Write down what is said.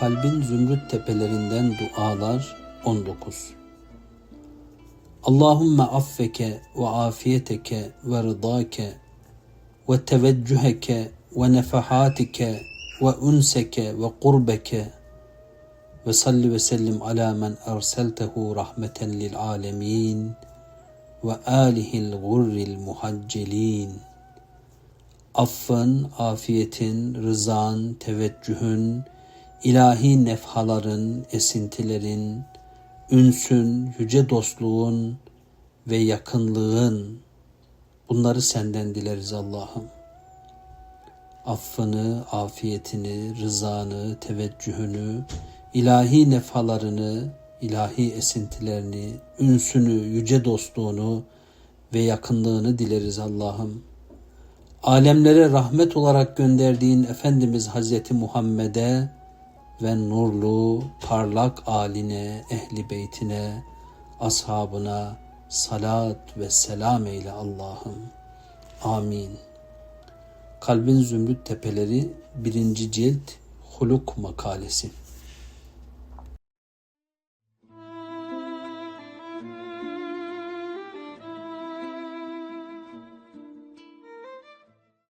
Kalbin zümrüt tepelerinden dualar 19. Allahümme affeke ve afiyeteke ve rıdake ve teveccüheke ve nefahatike ve unseke ve kurbeke ve salli ve sellim ala men erseltehu rahmeten lil alemin ve alihil gurril muhaccelin. Affın, afiyetin, rızan, teveccühün, ilahi nefhaların, esintilerin, ünsün, yüce dostluğun ve yakınlığın bunları senden dileriz Allah'ım. Affını, afiyetini, rızanı, teveccühünü, ilahi nefhalarını, ilahi esintilerini, ünsünü, yüce dostluğunu ve yakınlığını dileriz Allah'ım. Alemlere rahmet olarak gönderdiğin Efendimiz Hazreti Muhammed'e ve nurlu, parlak aline, ehli beytine, ashabına salat ve selam eyle Allah'ım. Amin. Kalbin Zümrüt Tepeleri 1. Cilt Huluk Makalesi